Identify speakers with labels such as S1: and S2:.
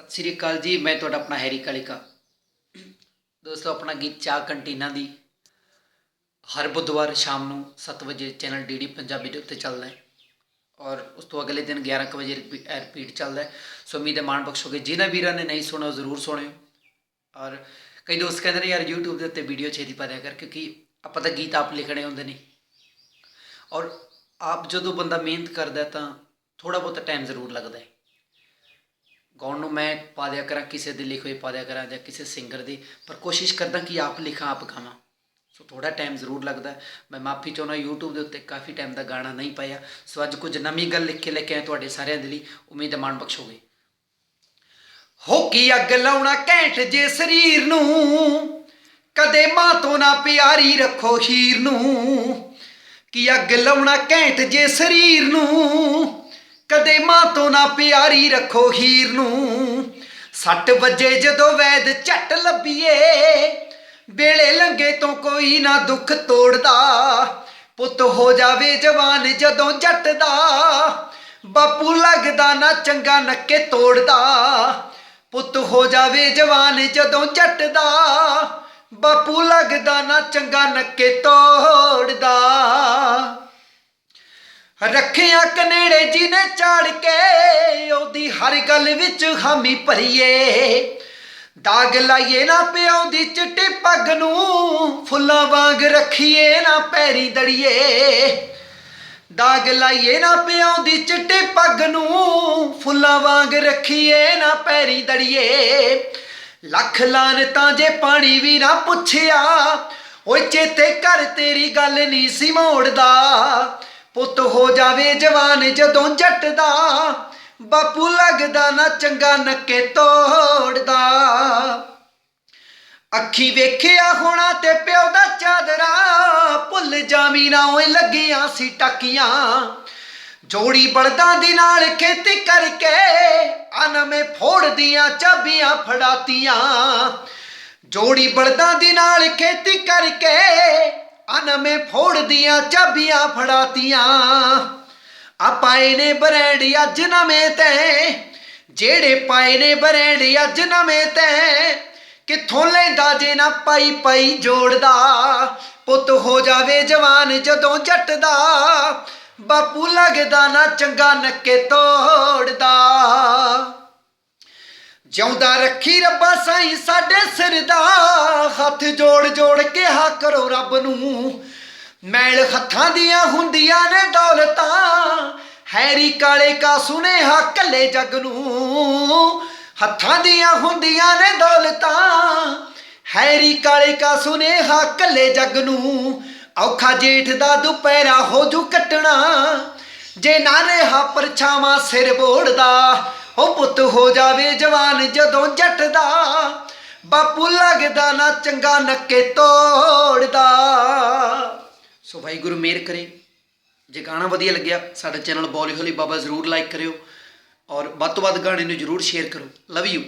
S1: ਸਤਿ ਸ੍ਰੀ ਅਕਾਲ ਜੀ, ਮੈਂ ਤੁਹਾਡਾ ਆਪਣਾ ਹੈਰੀ ਕਾਲਿਕਾ। ਦੋਸਤੋ, ਆਪਣਾ ਗੀਤ ਚਾਹ ਕੰਟੀਨਾ ਦੀ ਹਰ ਬੁੱਧਵਾਰ ਸ਼ਾਮ ਨੂੰ 7 ਵਜੇ ਚੈਨਲ ਡੀਡੀ ਪੰਜਾਬੀ ਦੇ ਉੱਤੇ ਚੱਲਦਾ ਹੈ ਔਰ ਉਸ ਤੋਂ ਅਗਲੇ ਦਿਨ 11 ਕੁ ਵਜੇ ਰਿਪੀਟ ਚੱਲਦਾ ਹੈ। ਸੋ ਉਮੀਦ ਹੈ ਮਾਣ ਬਖਸ਼ੋਗੇ। ਜਿਨ੍ਹਾਂ ਵੀਰਾਂ ਨੇ ਨਹੀਂ ਸੁਣਿਆ ਜ਼ਰੂਰ ਸੁਣਿਓ। ਔਰ ਕਈ ਦੋਸਤ ਕਹਿੰਦੇ ਨੇ, ਯਾਰ, YouTube ਦੇ ਉੱਤੇ ਵੀਡੀਓ ਛੇਤੀ ਪਾ ਦਿਆ ਕਰ, ਕਿਉਂਕਿ ਆਪਾਂ ਤਾਂ ਗੀਤ ਆਪ ਲਿਖਣੇ ਹੁੰਦੇ ਨੇ। ਔਰ ਆਪ ਜਦੋਂ ਬੰਦਾ ਮਿਹਨਤ ਕਰਦਾ ਤਾਂ ਥੋੜਾ ਬਹੁਤ ਟਾਈਮ ਜ਼ਰੂਰ ਲੱਗਦਾ ਹੈ। ਗਾਉਣ ਨੂੰ ਮੈਂ ਪਾ ਦਿਆ ਕਰਾਂ, ਕਿਸੇ ਦੇ ਲਿਖੇ ਹੋਏ ਪਾ ਦਿਆ ਕਰਾਂ ਜਾਂ ਕਿਸੇ ਸਿੰਗਰ ਦੀ, ਪਰ ਕੋਸ਼ਿਸ਼ ਕਰਦਾ ਕਿ ਆਪ ਲਿਖਾਂ, ਆਪ ਗਾਵਾਂ। ਸੋ ਥੋੜਾ ਟਾਈਮ ਜ਼ਰੂਰ ਲੱਗਦਾ। ਮੈਂ ਮਾਫੀ ਚਾਹੁੰਦਾ, YouTube ਦੇ ਉੱਤੇ ਕਾਫੀ ਟਾਈਮ ਦਾ ਗਾਣਾ ਨਹੀਂ ਪਾਇਆ। ਸੋ ਅੱਜ ਕੁਝ ਨਵੀਂ ਗੱਲ ਲਿਖ ਕੇ ਲੈ ਕੇ ਆਇਆ ਤੁਹਾਡੇ ਸਾਰਿਆਂ ਦੇ ਲਈ। ਉਮੀਦ ਹੈ ਮਾਣ ਬਖਸ਼ੋਗੇ ਹੋ ਕੀ ਅੱਗ ਲਾਉਣਾ ਘੈਂਟ ਜੇ ਸਰੀਰ ਨੂੰ? ਕਦੇ ਮਾਂ ਤੋਂ ਨਾ ਪਿਆਰੀ ਰੱਖੋ ਹੀਰ ਨੂੰ। ਕੀ ਅੱਗ ਲਾਉਣਾ ਘੈਂਟ ਜੇ ਸਰੀਰ ਨੂੰ? ਕਦੇ ਮਾਂ ਤੋਂ ਨਾ ਪਿਆਰੀ ਰੱਖੋ ਹੀਰ ਨੂੰ। ਸੱਟ ਵੱਜੇ ਜਦੋਂ ਵੈਦ ਝੱਟ ਲੱਭੀਏ। ਵੇਲੇ ਲੰਗੇ ਤੋਂ ਕੋਈ ਨਾ ਦੁੱਖ ਤੋੜਦਾ। ਪੁੱਤ ਹੋ ਜਾਵੇ ਜਵਾਨ ਜਦੋਂ ਜੱਟ ਦਾ ਬਾਪੂ ਲੱਗਦਾ ਨਾ ਚੰਗਾ ਨੱਕੇ ਤੋੜਦਾ। ਪੁੱਤ ਹੋ ਜਾਵੇ ਜਵਾਨ ਜਦੋਂ ਜੱਟ ਦਾ ਬਾਪੂ ਲੱਗਦਾ ਨਾ ਚੰਗਾ ਨੱਕੇ ਤੋੜਦਾ। ਰੱਖਿਆ ਕਨੇੜੇ ਜੀ ਨੇ ਝਾੜ ਕੇ, ਉਹਦੀ ਹਰ ਗੱਲ ਵਿੱਚ ਹਾਮੀ ਭਰੀਏ। ਦਾਗ ਲਾਈਏ ਨਾ ਪਿਓ ਦੀ ਚਿੱਟੀ ਪੱਗ ਨੂੰ, ਫੁੱਲਾਂ ਵਾਂਗ ਰੱਖੀਏ ਨਾ ਪੈਰੀ ਦੜੀਏ। ਦਾਗ ਲਾਈਏ ਨਾ ਪਿਓ ਦੀ ਚਿੱਟੀ ਪੱਗ ਨੂੰ, ਫੁੱਲਾਂ ਵਾਂਗ ਰੱਖੀਏ ਨਾ ਪੈਰੀ ਦੜੀਏ। ਲੱਖ ਲਾਨ ਤਾਂ ਜੇ ਪਾਣੀ ਵੀ ਨਾ ਪੁੱਛਿਆ, ਓਏ ਚੇਤੇ ਕਰ ਤੇਰੀ ਗੱਲ ਨਹੀਂ ਸੀ ਮੋੜਦਾ। ਪੁੱਤ ਹੋ ਜਾਵੇ ਜਵਾਨ ਜਦੋਂ ਜੱਟ ਦਾ ਬਾਪੂ ਲੱਗਦਾ ਨਾ ਚੰਗਾ ਨੱਕੇ ਤੋੜਦਾ। ਅੱਖੀ ਵੇਖਿਆ ਹੋਣਾ ਤੇ ਪਿਓ ਦਾ ਚਾਦਰਾ, ਭੁੱਲ ਜਾਵੀ ਨਾ ਓਏ ਲੱਗੀਆਂ ਸੀ ਟੱਕੀਆਂ। ਜੋੜੀ ਬਲਦਾਂ ਦੀ ਨਾਲ ਖੇਤੀ ਕਰਕੇ ਅਨਮੇ ਫੋੜਦੀਆਂ ਚਾਬੀਆਂ ਫੜਾਤੀਆਂ। ਜੋੜੀ ਬਲਦਾਂ ਦੀ ਨਾਲ ਖੇਤੀ ਕਰਕੇ ਅਨਮੇ ਫੋੜਦੀਆਂ ਚਾਬੀਆਂ ਫੜਾਤੀਆਂ। ਆ ਪਾਏ ਨੇ ਬਰੈਂਡ ਅੱਜ ਨਵੇਂ ਤੇ। ਜਿਹੜੇ ਪਾਏ ਨੇ ਬਰੈਂਡ ਅੱਜ ਨਵੇਂ ਤੇ। ਕਿੱਥੋਂ ਲੈਂਦਾ ਜੇ ਨਾ ਪਾਈ ਪਾਈ ਜੋੜਦਾ। ਪੁੱਤ ਹੋ ਜਾਵੇ ਜਵਾਨ ਜਦੋਂ ਜੱਟ ਦਾ ਬਾਪੂ ਲੱਗਦਾ ਨਾ ਚੰਗਾ ਨੱਕੇ ਤੋੜਦਾ। ਜਿਉਂਦਾ ਰੱਖੀ ਰੱਬਾ ਸਾਈਂ ਸਾਡੇ ਸਿਰ ਦਾ, ਹੱਥ ਜੋੜ ਜੋੜ ਕੇ ਹਾ ਕਰੋ ਰੱਬ ਨੂੰ। ਮੈਲ ਹੱਥਾਂ ਦੀਆਂ ਹੁੰਦੀਆਂ ਨੇ ਦੌਲਤਾਂ, ਹੈਰੀ ਕਾਲੇ ਕਾ ਸੁਨੇਹਾ ਕੱਲੇ ਜਗ ਨੂੰ। ਹੱਥਾਂ ਦੀਆਂ ਹੁੰਦੀਆਂ ਨੇ ਦੌਲਤਾਂ, ਹੈਰੀ ਕਾਲੇ ਕਾ ਸੁਨੇਹਾ ਕੱਲੇ ਜਗ ਨੂੰ। ਔਖਾ ਜੇਠ ਦਾ ਦੁਪਹਿਰਾ ਹੋ ਜੂ ਕੱਟਣਾ, ਜੇ ਨਾ ਰਿਹਾ ਪਰਛਾਵਾਂ ਸਿਰ ਬੋੜਦਾ ਉਹ ਪੁੱਤ ਹੋ ਜਾਵੇ ਜਵਾਨ ਜਦੋਂ ਜੱਟ ਦਾ, ਬਾਪੂ ਲੱਗਦਾ ਨਾ ਚੰਗਾ ਨੱਕੇ ਤੋੜਦਾ। ਸੋ ਭਾਈ ਗੁਰੂ ਮੇਰ ਕਰੇ। ਜੇ ਗਾਣਾ ਵਧੀਆ ਲੱਗਿਆ, ਸਾਡਾ ਚੈਨਲ ਬੋਲੀ ਹੋਲੀ ਬਾਬਾ ਜ਼ਰੂਰ ਲਾਈਕ ਕਰਿਓ ਔਰ ਵੱਧ ਤੋਂ ਵੱਧ ਗਾਣੇ ਨੂੰ ਜ਼ਰੂਰ ਸ਼ੇਅਰ ਕਰੋ। Love you